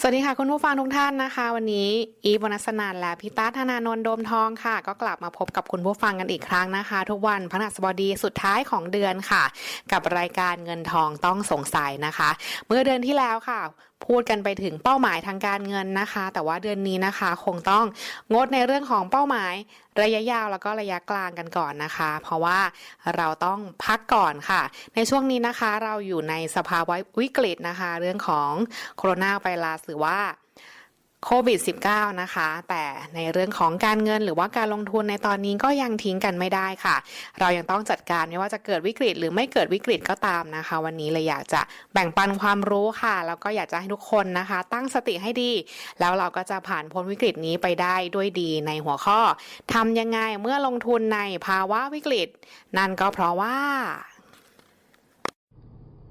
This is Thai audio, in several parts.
สวัสดีค่ะคุณผู้ฟังทุกท่านนะคะ วันนี้อีบนัสนานและพิตาธนานนท์โดมทองค่ะ ก็กลับมาพบกับคุณผู้ฟังกันอีกครั้งนะคะ ทุกวันพฤหัสบดีสุดท้ายของเดือนค่ะ กับรายการเงินทองต้องสงสัยนะคะ เมื่อเดือนที่แล้วค่ะพูดกันไปถึงเป้าหมายทางการเงินนะคะ แต่ว่าเดือนนี้นะคะ คงต้องงดในเรื่องของเป้าหมายระยะยาวแล้วก็ระยะกลางกันก่อนนะคะ เพราะว่าเราต้องพักก่อนค่ะ ในช่วงนี้นะคะเราอยู่ในสภาวะวิกฤตนะคะ เรื่องของโคโรนาไวรัสหรือว่า โควิด -19 นะคะ แต่ในเรื่องของการเงินหรือว่าการลงทุนในตอนนี้ก็ยังทิ้งกันไม่ได้ค่ะ เรายังต้องจัดการไม่ว่าจะเกิดวิกฤตหรือไม่เกิดวิกฤตก็ตามนะคะ วันนี้เลยอยากจะแบ่งปันความรู้ค่ะ แล้วก็อยากจะให้ทุกคนนะคะ ตั้งสติให้ดี แล้วเราก็จะผ่านพ้นวิกฤตนี้ไปได้ด้วยดีในหัวข้อทำยังไงเมื่อลงทุนในภาวะวิกฤต นั่นก็เพราะว่า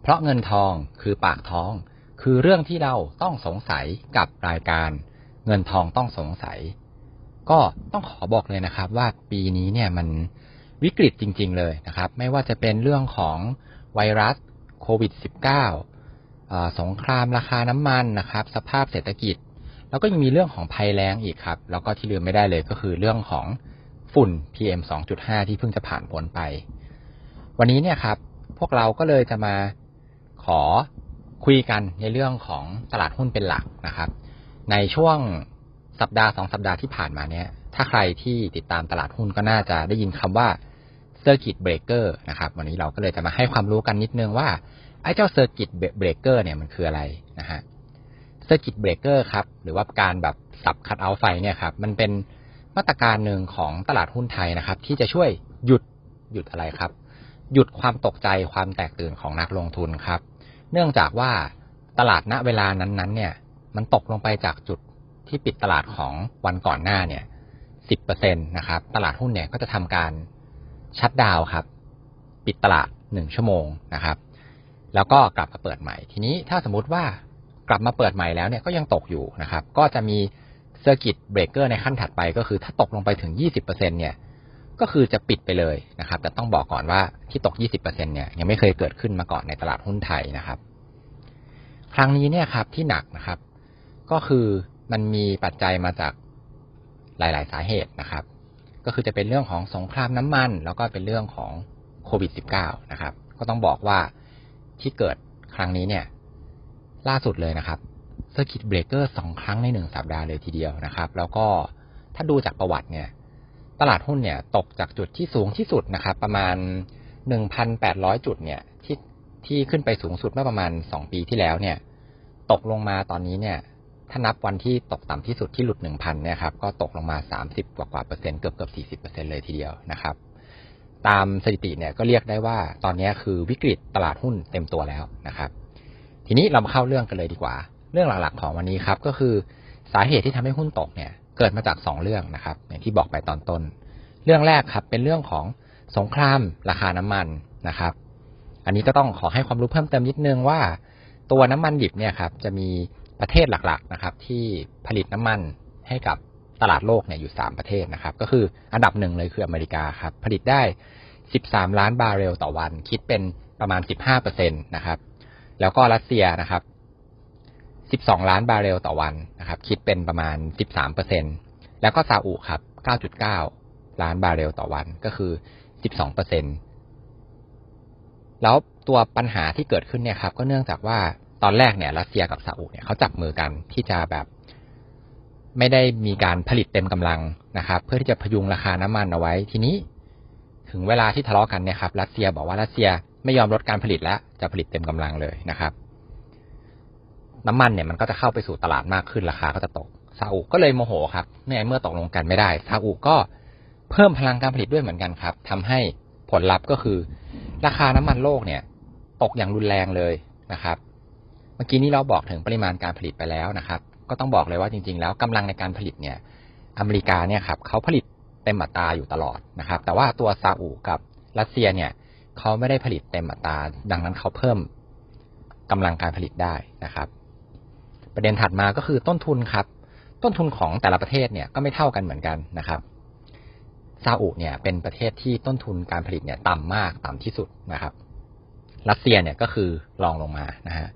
เพราะเงินทองคือปากท้อง คือเรื่องที่เราต้องสงสัยกับรายการเงินทองต้องสงสัย ก็ต้องขอบอกเลยนะครับ ว่าปีนี้เนี่ยมันวิกฤตจริง ๆ เลยนะครับ ไม่ว่าจะเป็นเรื่องของไวรัสโควิด -19 สงครามราคาน้ำมันนะครับ สภาพเศรษฐกิจ แล้วก็ยังมีเรื่องของภัยแล้งอีกครับ แล้วก็ที่ลืมไม่ได้เลยก็คือเรื่องของฝุ่น PM 2.5 ที่เพิ่งจะผ่านพ้นไป วันนี้เนี่ยครับ พวกเราก็เลยจะมาขอ คุยกันในเรื่องของตลาดหุ้นเป็นหลักนะครับ ในช่วงสัปดาห์สองสัปดาห์ที่ผ่านมาเนี่ยถ้าใครที่ติดตามตลาดหุ้นก็น่าจะได้ยินคำว่า Circuit Breaker นะครับ วันนี้เราก็เลยจะมาให้ความรู้กันนิดนึงว่าไอ้เจ้า Circuit Breaker เนี่ยมันคืออะไรนะฮะ Circuit Breaker ครับหรือว่าการแบบสับคัดเอาไฟเนี่ยครับมันเป็นมาตรการหนึ่งของตลาดหุ้นไทยนะครับ ที่จะช่วยหยุดหยุดอะไรครับ หยุดความตกใจความแตกตื่นของนักลงทุนครับ เนื่องจากว่าตลาดณเวลานั้นๆ เนี่ย มันตกลงไปจากจุดที่ปิดตลาดของวันก่อนหน้าเนี่ยสิบเปอร์เซ็นตนะครับ ตลาดหุ้นเนี่ยก็จะทำการชัดดาวครับ ปิดตลาดหนึ่งชั่วโมงนะครับ แล้วก็กลับมาเปิดใหม่ ทีนี้ถ้าสมมติว่ากลับมาเปิดใหม่แล้วเนี่ยก็ยังตกอยู่นะครับ ก็จะมีเซอร์กิตเบรกเกอร์ในขั้นถัดไปก็คือถ้าตกลงไปถึงยี่สิบเปอร์เซ็นเนี่ย ก็คือจะปิดไปเลยนะครับ แต่ต้องบอกก่อนว่าที่ตก 20%เนี่ยยังไม่เคยเกิดขึ้นมาก่อนในตลาดหุ้นไทยนะครับ ครั้งนี้เนี่ยครับที่หนักนะครับ ก็คือมันมีปัจจัยมาจากหลาย ๆ สาเหตุนะครับ ก็คือจะเป็นเรื่องของสงครามน้ำมัน แล้วก็เป็นเรื่องของโควิด -19 นะครับ ก็ต้องบอกว่าที่เกิดครั้งนี้เนี่ย ล่าสุดเลยนะครับเซอร์กิตเบรกเกอร์สองครั้งในหนึ่งสัปดาห์เลยทีเดียวนะครับ แล้วก็ถ้าดูจากประวัติเนี่ย ตลาดหุ้นเนี่ยตกจากจุดที่สูงที่สุดนะครับ ประมาณ 1,800 จุดเนี่ยที่ที่ขึ้นไปสูงสุดเมื่อประมาณ 2 ปีที่แล้วเนี่ย ตกลงมาตอนนี้เนี่ย ถ้านับวันที่ตกต่ำที่สุดที่หลุด 1,000เนี่ยครับก็ตกลงมา 30 กว่ากว่าเปอร์เซ็นต์เกือบเกือบ40เปอร์เซ็นต์เลยทีเดียวนะครับ ตามสถิติเนี่ยก็เรียกได้ว่าตอนนี้คือวิกฤตตลาดหุ้นเต็มตัวแล้วนะครับ ทีนี้เรามาเข้าเรื่องกันเลยดีกว่า เรื่องหลักๆ ของวันนี้ครับก็คือสาเหตุที่ทำให้หุ้นตกเนี่ย เกิดมาจากสองเรื่องนะครับ อย่างที่บอกไปตอนต้น เรื่องแรกครับ เป็นเรื่องของสงครามราคาน้ำมันนะครับ อันนี้ก็ต้องขอให้ความรู้เพิ่มเติมนิดนึงว่า ตัวน้ำมันดิบเนี่ยครับจะมีประเทศหลักๆนะครับ ที่ผลิตน้ำมันให้กับตลาดโลกเนี่ยอยู่สามประเทศนะครับ ก็คืออันดับหนึ่งเลยคืออเมริกาครับ ผลิตได้ 13 ล้านบาร์เรลต่อวัน คิดเป็นประมาณ 15เปอร์เซ็นตนะครับ แล้วก็รัสเซียนะครับ 12 ล้านบาร์เรลต่อวันนะครับ คิดเป็นประมาณ 13เปอร์เซ็นแล้วก็ซาอุครับ 9.9 ล้านบาร์เรลต่อวันก็คือ 12เปอร์เซ็นแล้วตัวปัญหาที่เกิดขึ้นเนี่ยครับ ก็เนื่องจากว่าตอนแรกเนี่ยรัสเซียกับซาอุเนี่ยเขาจับมือกันที่จะแบบ ไม่ได้มีการผลิตเต็มกำลังนะครับ เพื่อที่จะพยุงราคาน้ำมันเอาไว้ ทีนี้ ถึงเวลาที่ทะเลาะกันเนี่ยครับรัสเซียบอกว่ารัสเซียไม่ยอมลดการผลิตแล้วจะผลิตเต็มกำลังเลยนะครับ น้ำมันเนี่ยมันก็จะเข้าไปสู่ตลาดมากขึ้นราคาก็จะตกซาอุก็เลยโมโหครับในเมื่อตกลงกันไม่ได้ซาอุก็เพิ่มพลังการผลิตด้วยเหมือนกันครับทำให้ผลลัพธ์ก็คือ ราคาน้ำมันโลกเนี่ย ตกอย่างรุนแรงเลยนะครับ เมื่อกี้นี้เราบอกถึงปริมาณการผลิตไปแล้วนะครับ ก็ต้องบอกเลยว่าจริง ๆ แล้วกำลังในการผลิตเนี่ย อเมริกาเนี่ยครับเขาผลิตเต็มอัตราอยู่ตลอดนะครับ แต่ว่าตัวซาอุกับรัสเซียเนี่ยเขาไม่ได้ผลิตเต็มอัตราดังนั้นเขาเพิ่มกำลังการผลิตได้นะครับ ประเด็นถัดมาก็คือต้นทุนครับ ต้นทุนของแต่ละประเทศเนี่ยก็ไม่เท่ากันเหมือนกันนะครับซาอุเนี่ยเป็นประเทศที่ต้นทุนการผลิตเนี่ยต่ำมากต่ำที่สุดนะครับ รัสเซียเนี่ยก็คือรองลงมานะฮะ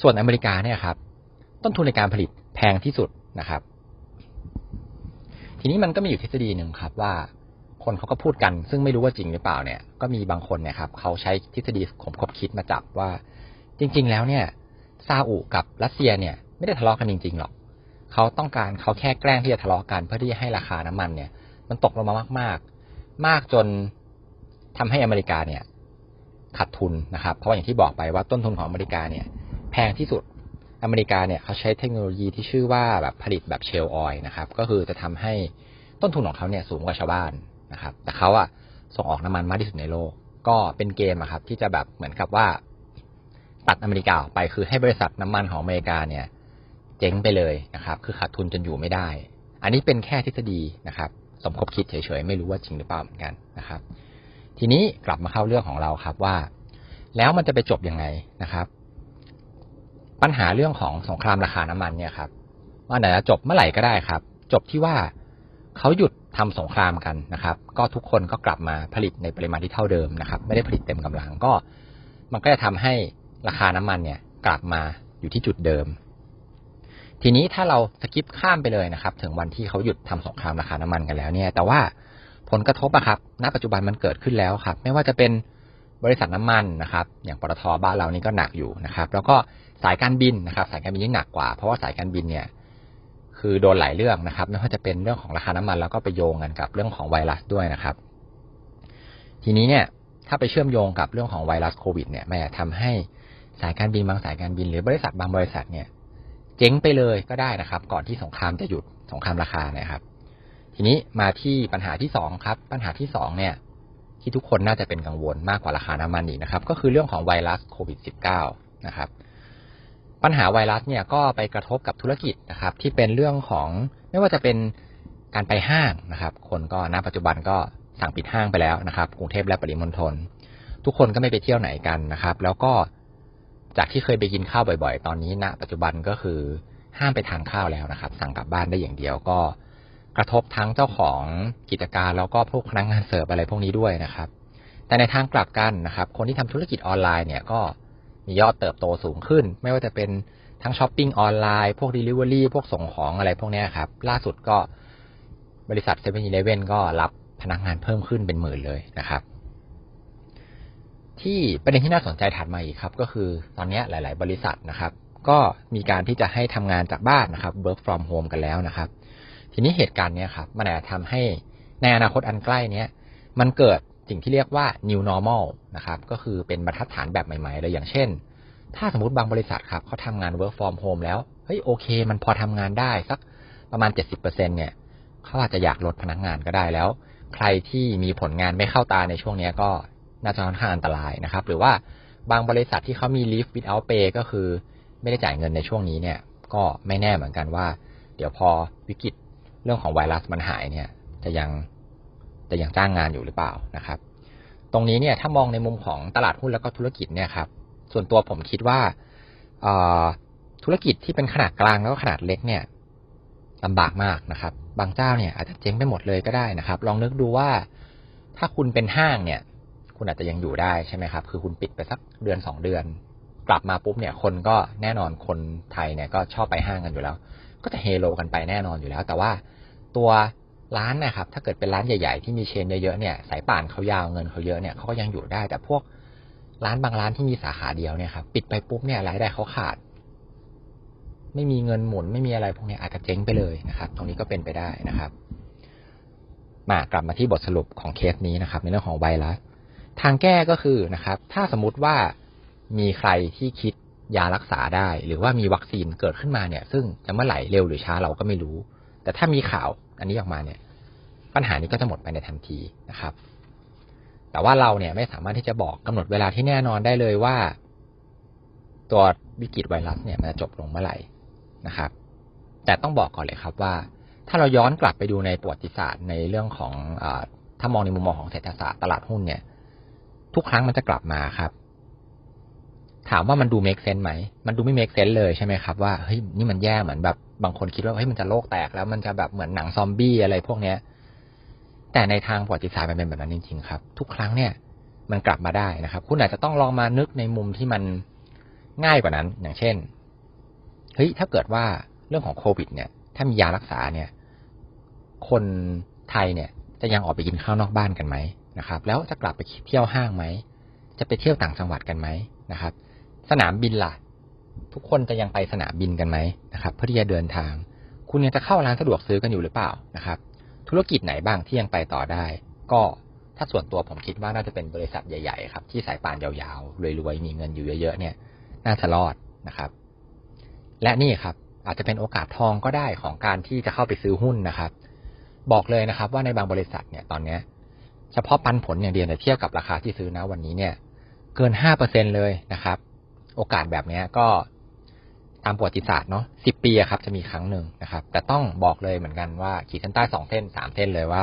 ส่วนอเมริกาเนี่ยครับ ต้นทุนในการผลิตแพงที่สุดนะครับ ทีนี้มันก็มีอยู่ทฤษฎีหนึ่งครับว่าคนเขาก็พูดกัน ซึ่งไม่รู้ว่าจริงหรือเปล่าเนี่ยก็มีบางคนเนี่ยครับเขาใช้ทฤษฎีขมคบคิดมาจับว่า จริง ๆ แล้วเนี่ยซาอุกับรัสเซียเนี่ย ไม่ได้ทะเลาะกันจริงๆหรอกเขาต้องการเขาแค่แกล้งที่จะทะเลาะกันเพื่อที่จะให้ราคาน้ำมันเนี่ย มันตกลงมามาก ๆ มากจนทำให้อเมริกาเนี่ยขาดทุนนะครับ เพราะว่าอย่างที่บอกไปว่าต้นทุนของอเมริกาเนี่ย แพงที่สุดอเมริกาเนี่ยเขาใช้เทคโนโลยีที่ชื่อว่าแบบผลิตแบบเชลออยนะครับ ก็คือจะทำให้ต้นทุนของเขาเนี่ยสูงกว่าชาวบ้านนะครับ แต่เขาอะส่งออกน้ำมันมากที่สุดในโลก ก็เป็นเกมอะครับ ที่จะแบบเหมือนกับว่า ตัดอเมริกาออกไปคือให้บริษัทน้ำมันของอเมริกาเนี่ย เจ๊งไปเลยนะครับ คือขาดทุนจนอยู่ไม่ได้ อันนี้เป็นแค่ทฤษฎีนะครับ สมคบคิดเฉยๆ ไม่รู้ว่าจริงหรือเปล่าเหมือนกันนะครับ ทีนี้กลับมาเข้าเรื่องของเราครับว่า แล้วมันจะไปจบยังไงนะครับ ปัญหาเรื่องของสงครามราคาน้ำมันเนี่ยครับว่าไหนจะจบเมื่อไหร่ก็ได้ครับ จบที่ว่าเขาหยุดทำสงครามกันนะครับ ก็ทุกคนก็กลับมาผลิตในปริมาณที่เท่าเดิมนะครับ ไม่ได้ผลิตเต็มกำลังก็ มันก็จะทำให้ราคาน้ำมันเนี่ยกลับมาอยู่ที่จุดเดิม ทีนี้ถ้าเราสกิปข้ามไปเลยนะครับ ถึงวันที่เขาหยุดทำสงครามราคาน้ำมันกันแล้วเนี่ย แต่ว่าผลกระทบอะครับ ณ ปัจจุบันมันเกิดขึ้นแล้วครับ ไม่ว่าจะเป็นบริษัทน้ำมันนะครับ อย่างปตทบ้านเรานี่ก็หนักอยู่นะครับ แล้วก็สายการบินนะครับ สายการบินยิ่งหนักกว่า เพราะว่าสายการบินเนี่ย คือโดนหลายเรื่องนะครับ ไม่ว่าจะเป็นเรื่องของราคาน้ำมันแล้วก็ไปโยงกันกับเรื่องของไวรัสด้วยนะครับ ทีนี้เนี่ย ถ้าไปเชื่อมโยงกับเรื่องของไวรัสโควิดเนี่ยมันอาจทำให้สายการบินบางสายการบิน หรือบริษัทบางบริษัทเนี่ย เจ๊งไปเลยก็ได้นะครับ ก่อนที่สงครามจะหยุดสงครามราคานะครับ ทีนี้มาที่ปัญหาที่สองครับ ปัญหาที่สองเนี่ย ที่ทุกคนน่าจะเป็นกังวลมากกว่าราคาน้ำมันอีกนะครับ ก็คือเรื่องของไวรัสโควิด -19 นะครับปัญหาไวรัสเนี่ยก็ไปกระทบกับธุรกิจนะครับ ที่เป็นเรื่องของไม่ว่าจะเป็นการไปห้างนะครับ คนก็ณปัจจุบันก็สั่งปิดห้างไปแล้วนะครับ กรุงเทพและปริมณฑลทุกคนก็ไม่ไปเที่ยวไหนกันนะครับ แล้วก็ จากที่เคยไปกินข้าวบ่อย ๆ ตอนนี้ณปัจจุบันก็คือห้ามไปทานข้าวแล้วนะครับ สั่งกลับบ้านได้อย่างเดียวก็กระทบทั้งเจ้าของกิจการแล้วก็พวกพนักงานเสิร์ฟอะไรพวกนี้ด้วยนะครับ แต่ในทางกลับกันนะครับ คนที่ทำธุรกิจออนไลน์เนี่ยก็มียอดเติบโตสูงขึ้น ไม่ว่าจะเป็นทั้งช้อปปิ้งออนไลน์ พวก Delivery พวกส่งของอะไรพวกนี้ครับ ล่าสุดก็บริษัทเซเว่นอีเลฟเว่นก็รับพนักงานเพิ่มขึ้นเป็นหมื่นเลยนะครับ ที่ประเด็นที่น่าสนใจถัดมาอีกครับ ก็คือตอนนี้หลาย ๆ บริษัทนะครับ ก็มีการที่จะให้ทำงานจากบ้านนะครับ work from home กันแล้วนะครับ ทีนี้เหตุการณ์เนี้ยครับมันอาจจะทำให้ในอนาคตอันใกล้เนี้ยมันเกิดสิ่งที่เรียกว่า new normal นะครับ ก็คือเป็นบรรทัดฐานแบบใหม่ ๆ เลยอย่างเช่น ถ้าสมมติบางบริษัทครับเขาทำงาน work from home แล้ว เฮ้ยโอเค มันพอทำงานได้สักประมาณ 70%เนี่ยเขาอาจจะอยากลดพนักงานก็ได้แล้ว ใครที่มีผลงานไม่เข้าตาในช่วงนี้ก็ น่าจะค่อนข้างอันตรายนะครับ หรือว่าบางบริษัทที่เขามี leave without pay ก็คือ ไม่ได้จ่ายเงินในช่วงนี้เนี่ย ก็ไม่แน่เหมือนกันว่า เดี๋ยวพอวิกฤตเรื่องของไวรัสมันหายเนี่ย จะยังจะยังจ้างงานอยู่หรือเปล่านะครับ ตรงนี้เนี่ยถ้ามองในมุมของตลาดหุ้นแล้วก็ธุรกิจเนี่ยครับ ส่วนตัวผมคิดว่าธุรกิจที่เป็นขนาดกลางแล้วก็ขนาดเล็กเนี่ยลำบากมากนะครับ บางเจ้าเนี่ยอาจจะเจ๊งไปหมดเลยก็ได้นะครับ ลองนึกดูว่าถ้าคุณเป็นห้างเนี่ย คุณอาจจะยังอยู่ได้ใช่ไหมครับ คือคุณปิดไปสักเดือนสองเดือน กลับมาปุ๊บเนี่ย คนก็แน่นอนคนไทยเนี่ยก็ชอบไปห้างกันอยู่แล้ว ก็จะเฮโลกันไปแน่นอนอยู่แล้ว แต่ว่าตัวร้านนะครับ ถ้าเกิดเป็นร้านใหญ่ ๆ ที่มีเชนเยอะๆเนี่ย สายป่านเขายาวเงินเขาเยอะเนี่ยเขาก็ยังอยู่ได้ แต่พวกร้านบางร้านที่มีสาขาเดียวเนี่ยครับปิดไปปุ๊บเนี่ยรายได้เขาขาด ไม่มีเงินหมุนไม่มีอะไรพวกนี้อาจจะเจ๊งไปเลยนะครับ ตรงนี้ก็เป็นไปได้นะครับ มากลับมาที่บทสรุปของเคสนี้นะครับ ในเรื่องของไวรัส ทางแก้ก็คือนะครับ ถ้าสมมติว่ามีใครที่คิดยารักษาได้ หรือว่ามีวัคซีนเกิดขึ้นมาเนี่ย ซึ่งจะเมื่อไหร่เร็วหรือช้าเราก็ไม่รู้ แต่ถ้ามีข่าวอันนี้ออกมาเนี่ย ปัญหานี้ก็จะหมดไปในทันทีนะครับ แต่ว่าเราเนี่ยไม่สามารถที่จะบอกกำหนดเวลาที่แน่นอนได้เลยว่า ตัววิกฤตไวรัสเนี่ยมันจะจบลงเมื่อไหร่นะครับ แต่ต้องบอกก่อนเลยครับว่า ถ้าเราย้อนกลับไปดูในประวัติศาสตร์ในเรื่องของอถ้ามองในมุมมองของเศรษฐศาสตร์ตลาดหุ้นเนี่ย ทุกครั้งมันจะกลับมาครับ ถามว่ามันดู make sense ไหม มันดูไม่ make sense เลยใช่ไหมครับว่าเฮ้ยนี่มันแย่เหมือนแบบบางคนคิดว่าเฮ้ยมันจะโลกแตกแล้วมันจะแบบเหมือนหนังซอมบี้อะไรพวกเนี้ย แต่ในทางประวัติศาสตร์มันเป็นแบบนั้นจริง ๆ ครับ ทุกครั้งเนี่ยมันกลับมาได้นะครับ คุณอาจจะต้องลองมานึกในมุมที่มันง่ายกว่านั้น อย่างเช่น เฮ้ย ถ้าเกิดว่าเรื่องของโควิด เนี่ย ถ้ามียารักษาเนี่ย คนไทยเนี่ย จะยังออกไปกินข้าวนอกบ้านกันไหม นะครับ แล้วจะกลับไปเที่ยวห้างไหม จะไปเที่ยวต่างจังหวัดกันไหมนะครับ สนามบินล่ะ ทุกคนจะยังไปสนามบินกันไหมนะครับ เพื่อที่จะเดินทาง คุณยังจะเข้าร้านสะดวกซื้อกันอยู่หรือเปล่านะครับ ธุรกิจไหนบ้างที่ยังไปต่อได้ ก็ถ้าส่วนตัวผมคิดว่าน่าจะเป็นบริษัทใหญ่ๆครับที่สายป่านยาวๆรวยๆมีเงินอยู่เยอะๆเนี่ย น่าจะรอดนะครับ และนี่ครับ อาจจะเป็นโอกาสทองก็ได้ของการที่จะเข้าไปซื้อหุ้นนะครับ บอกเลยนะครับ ว่าในบางบริษัทเนี่ยตอนเนี้ย เฉพาะปันผลอย่างเดียวเนี่ยเทียบกับราคาที่ซื้อนะวันนี้เนี่ย เกินห้าเปอร์เซ็นเลยนะครับ โอกาสแบบนี้ก็ตามประวัติศาสตร์เนาะสิบปีอะครับจะมีครั้งหนึ่งนะครับ แต่ต้องบอกเลยเหมือนกันว่าขีดเส้นใต้สองเส้นสามเส้นเลยว่า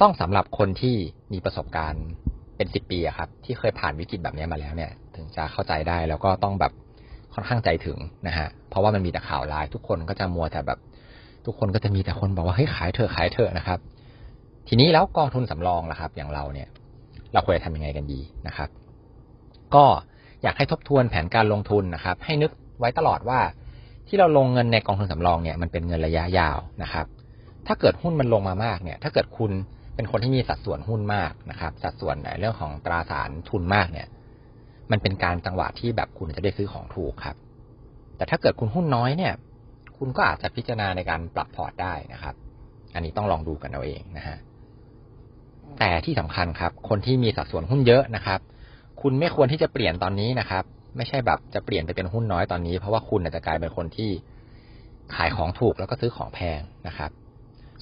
ต้องสำหรับคนที่มีประสบการณ์เป็นสิบปีอะครับ ที่เคยผ่านวิกฤตแบบนี้มาแล้วเนี่ย ถึงจะเข้าใจได้แล้วก็ต้องแบบค่อนข้างใจถึงนะฮะเพราะว่ามันมีแต่ข่าวร้าย ทุกคนก็จะมัวแต่แบบ ทุกคนก็จะมีแต่คนบอกว่าเฮ้ยขายเถอะขายเถอะนะครับ ทีนี้แล้วกองทุนสำรองล่ะครับ อย่างเราเนี่ย เราควรจะทำยังไงกันดีนะครับ ก็อยากให้ทบทวนแผนการลงทุนนะครับ ให้นึกไว้ตลอดว่า ที่เราลงเงินในกองทุนสำรองเนี่ยมันเป็นเงินระยะยาวนะครับ ถ้าเกิดหุ้นมันลงมามากเนี่ย ถ้าเกิดคุณเป็นคนที่มีสัดส่วนหุ้นมากนะครับ สัดส่วนในเรื่องของตราสารทุนมากเนี่ย มันเป็นการจังหวะที่แบบคุณจะได้ซื้อของถูกครับ แต่ถ้าเกิดคุณหุ้นน้อยเนี่ย คุณก็อาจจะพิจารณาในการปรับพอร์ตได้นะครับ อันนี้ต้องลองดูกันเอาเองนะฮะ แต่ที่สำคัญครับ คนที่มีสัดส่วนหุ้นเยอะนะครับ คุณไม่ควรที่จะเปลี่ยนตอนนี้นะครับ ไม่ใช่แบบจะเปลี่ยนไปเป็นหุ้นน้อยตอนนี้ เพราะว่าคุณอาจจะกลายเป็นคนที่ขายของถูกแล้วก็ซื้อของแพงนะครับ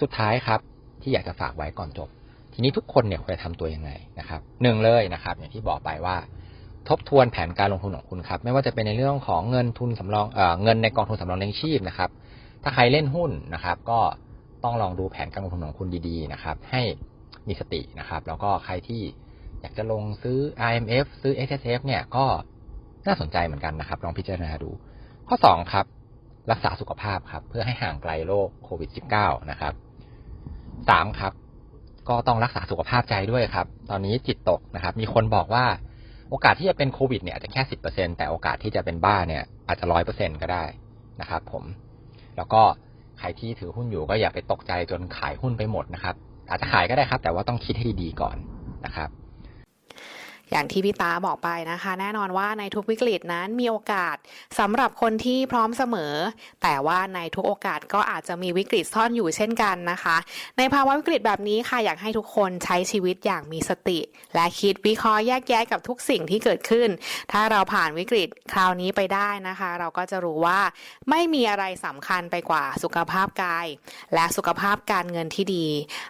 สุดท้ายครับที่อยากจะฝากไว้ก่อนจบ ทีนี้ทุกคนเนี่ยควรจะทำตัวยังไงนะครับหนึ่งเลยนะครับ อย่างที่บอกไปว่า ทบทวนแผนการลงทุนของคุณครับ ไม่ว่าจะเป็นในเรื่องของเงินทุนสำรองเอ่อเงินในกองทุนสำรองเลี้ยงชีพนะครับ ถ้าใครเล่นหุ้นนะครับ ก็ต้องลองดูแผนการลงทุนของคุณดีๆนะครับ ให้ มีสตินะครับ แล้วก็ใครที่อยากจะลงซื้อ IMF ซื้อ XSF เนี่ยก็น่าสนใจเหมือนกันนะครับ ลองพิจารณาดู ข้อสองครับ รักษาสุขภาพครับ เพื่อให้ห่างไกลโรคโควิด -19 นะครับสามครับ ก็ต้องรักษาสุขภาพใจด้วยครับ ตอนนี้จิตตกนะครับ มีคนบอกว่าโอกาสที่จะเป็นโควิดเนี่ยอาจจะแค่สิบเปอร์เซ็นแต่โอกาสที่จะเป็นบ้าเนี่ยอาจจะร้อยเปอร์เซ็นก็ได้นะครับ ผม แล้วก็ใครที่ถือหุ้นอยู่ก็อย่าไปตกใจจนขายหุ้นไปหมดนะครับ อาจจะขายก็ได้ครับ แต่ว่าต้องคิดให้ดีก่อนนะครับ อย่างที่พี่ตาบอกไปนะคะ แน่นอนว่าในทุกวิกฤตนั้นมีโอกาสสำหรับคนที่พร้อมเสมอ แต่ว่าในทุกโอกาสก็อาจจะมีวิกฤตซ่อนอยู่เช่นกันนะคะ ในภาวะวิกฤตแบบนี้ค่ะอยากให้ทุกคนใช้ชีวิตอย่างมีสติ และคิดวิเคราะห์แยกแยะกับทุกสิ่งที่เกิดขึ้น ถ้าเราผ่านวิกฤตคราวนี้ไปได้นะคะ เราก็จะรู้ว่าไม่มีอะไรสำคัญไปกว่าสุขภาพกาย และสุขภาพการเงินที่ดี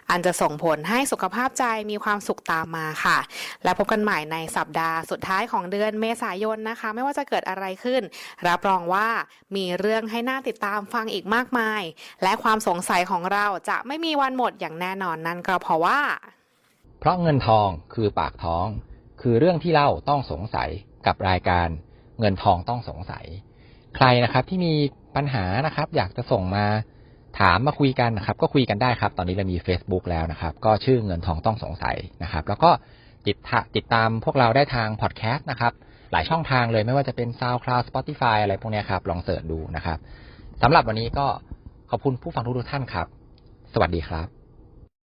อันจะส่งผลให้สุขภาพใจมีความสุขตามมาค่ะ และพบกันใหม่ในสัปดาห์สุดท้ายของเดือนเมษายนนะคะ ไม่ว่าจะเกิดอะไรขึ้น รับรองว่ามีเรื่องให้น่าติดตามฟังอีกมากมาย และความสงสัยของเราจะไม่มีวันหมดอย่างแน่นอนนั่นก็เพราะว่า เพราะเงินทองคือปากท้อง คือเรื่องที่เล่าต้องสงสัยกับรายการเงินทองต้องสงสัย ใครนะครับที่มีปัญหานะครับ อยากจะส่งมาถามมาคุยกันนะครับ ก็คุยกันได้ครับ ตอนนี้เรามี Facebook แล้วนะครับ ก็ชื่อเงินทองต้องสงสัยนะครับ แล้วก็ ติดตาติดตามพวกเราได้ทางพอดแคสต์นะครับ หลายช่องทางเลยไม่ว่าจะเป็น SoundCloud Spotify อะไรพวกนี้ครับ ลองเสิร์ชดูนะครับสำหรับวันนี้ก็ขอบคุณผู้ฟังทุกท่านครับ สวัสดีครับ